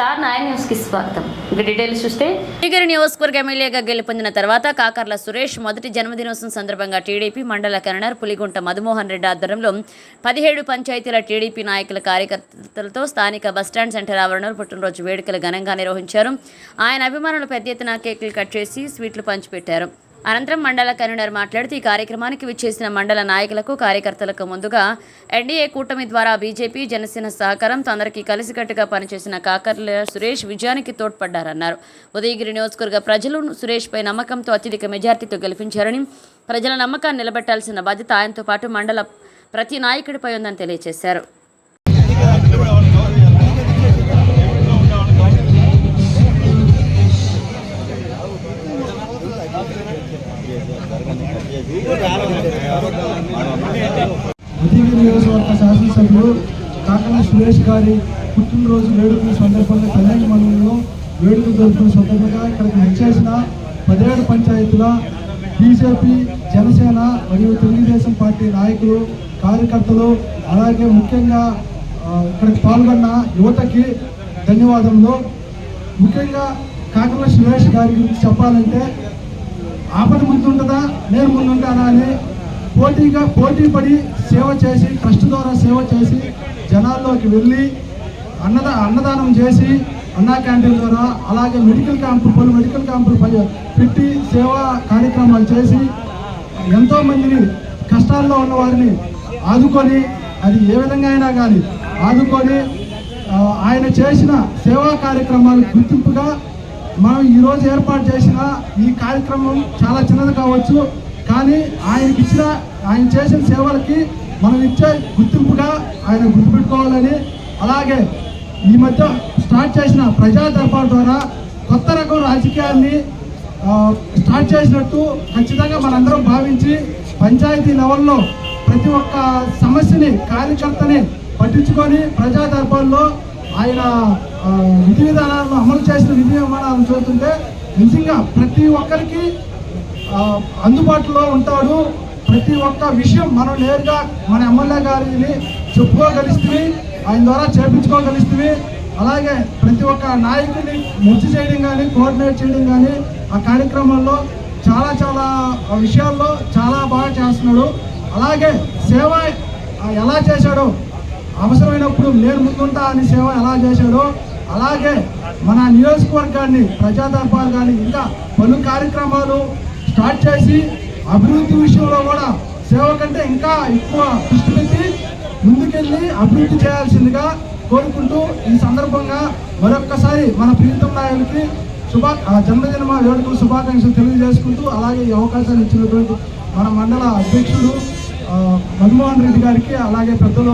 Star nine న్యూస్కి స్వాగతం. ఇంకా డీటెయిల్స్ చూస్తే టీగరి నియోజకవర్గ ఎమ్మెల్యేగా గెలుపొందిన తర్వాత కాకర్ల సురేష్ మొదటి జన్మదినోత్సవం సందర్భంగా టీడీపీ మండల కన్వీనర్ పులిగుంట మధుమోహన్ రెడ్డి ఆధ్వర్యంలో పదిహేడు పంచాయతీల టీడీపీ నాయకుల కార్యకర్తలతో స్థానిక బస్టాండ్ సెంటర్ ఆవరణలో పుట్టినరోజు వేడుకలు ఘనంగా నిర్వహించారు. ఆయన అభిమానులు పెద్ద ఎత్తున కేకులు కట్ చేసి స్వీట్లు పంచిపెట్టారు. అనంతరం మండల కన్వీనర్ మాట్లాడుతూ ఈ కార్యక్రమానికి విచ్చేసిన మండల నాయకులకు కార్యకర్తలకు ముందుగా ఎన్డీఏ కూటమి ద్వారా బీజేపీ జనసేన సహకారంతో అందరికీ కలిసికట్టుగా పనిచేసిన కాకర్ల సురేష్ విజయానికి తోడ్పడ్డారన్నారు. ఉదయగిరి నియోజకవర్గ ప్రజలు సురేష్పై నమ్మకంతో అత్యధిక మెజార్టీతో గెలిపించారని ప్రజల నమ్మకాన్ని నిలబెట్టాల్సిన బాధ్యత ఆయనతో పాటు మండల ప్రతి నాయకుడిపై ఉందని తెలియజేశారు. ఉదయగిరి నియోజకవర్గ శాసనసభ్యులు కాకల సురేష్ గారి పుట్టినరోజు వేడుకల సందర్భంగా కళ్యాణ మండలంలో వేడుకలు జరుపుకున్న సందర్భంగా ఇక్కడికి వచ్చేసిన పదిహేడు పంచాయతీల బీజేపీ జనసేన మరియు తెలుగుదేశం పార్టీ నాయకులు కార్యకర్తలు అలాగే ముఖ్యంగా ఇక్కడికి పాల్గొన్న యువతకి ధన్యవాదములు. ముఖ్యంగా కాకల సురేష్ గారి గురించి చెప్పాలంటే ఆపద ముందుంటుందా నేను ముందుంటానా అని పోటీగా పోటీ పడి సేవ చేసి ట్రస్ట్ ద్వారా సేవ చేసి జనాల్లోకి వెళ్ళి అన్నదా అన్నదానం చేసి అన్నా క్యాంటీన్ ద్వారా అలాగే మెడికల్ క్యాంపులు పలు మెడికల్ క్యాంపులు పెట్టి సేవా కార్యక్రమాలు చేసి ఎంతోమందిని కష్టాల్లో ఉన్న వారిని ఆదుకొని అది ఏ విధంగా అయినా కానీ ఆదుకొని ఆయన చేసిన సేవా కార్యక్రమాలు గుర్తింపుగా మనం ఈరోజు ఏర్పాటు చేసిన ఈ కార్యక్రమం చాలా చిన్నది కావచ్చు కానీ ఆయనకి ఇచ్చిన ఆయన చేసిన సేవలకి మనం ఇచ్చే గుర్తింపుగా ఆయన గుర్తుపెట్టుకోవాలని అలాగే ఈ మధ్య స్టార్ట్ చేసిన ప్రజా దర్బార్ ద్వారా కొత్త రకం రాజకీయాన్ని స్టార్ట్ చేసినట్టు ఖచ్చితంగా మనందరం భావించి పంచాయతీ లెవెల్లో ప్రతి ఒక్క సమస్యని కార్యకర్తని పట్టించుకొని ప్రజా దర్బార్లో ఆయన విధి విధానాలను అమలు చేసిన చూస్తుంటే నిజంగా ప్రతి ఒక్కరికి అందుబాటులో ఉంటాడు. ప్రతి ఒక్క విషయం మనం నేరుగా మన ఎమ్మెల్యే గారిని చెప్పుకోగలిస్తే ఆయన ద్వారా చేపించుకోగలిస్తే అలాగే ప్రతి ఒక్క నాయకుడిని మంచి చేయడం కానీ కోఆర్డినేట్ చేయడం కానీ ఆ కార్యక్రమంలో చాలా చాలా విషయాల్లో చాలా బాగా చేస్తున్నాడు. అలాగే సేవ ఎలా చేశాడో అవసరమైనప్పుడు నేను ముందుంటా అని సేవ ఎలా చేశాడో అలాగే మన నియోజకవర్గాన్ని ప్రజా కానీ ఇంకా పలు కార్యక్రమాలు స్టార్ట్ చేసి అభివృద్ధి విషయంలో కూడా సేవ కంటే ఇంకా ఎక్కువ దృష్టి పెట్టి ముందుకెళ్ళి అభివృద్ధి చేయాల్సిందిగా కోరుకుంటూ ఈ సందర్భంగా మరొక్కసారి మన ప్రీతం నాయకులకి శుభా జన్మదిన వేడుకలు శుభాకాంక్షలు తెలియజేసుకుంటూ అలాగే ఈ అవకాశాన్ని ఇచ్చినటువంటి మన మండల అధ్యక్షుడు మన్మోహన్ రెడ్డి గారికి అలాగే పెద్దలో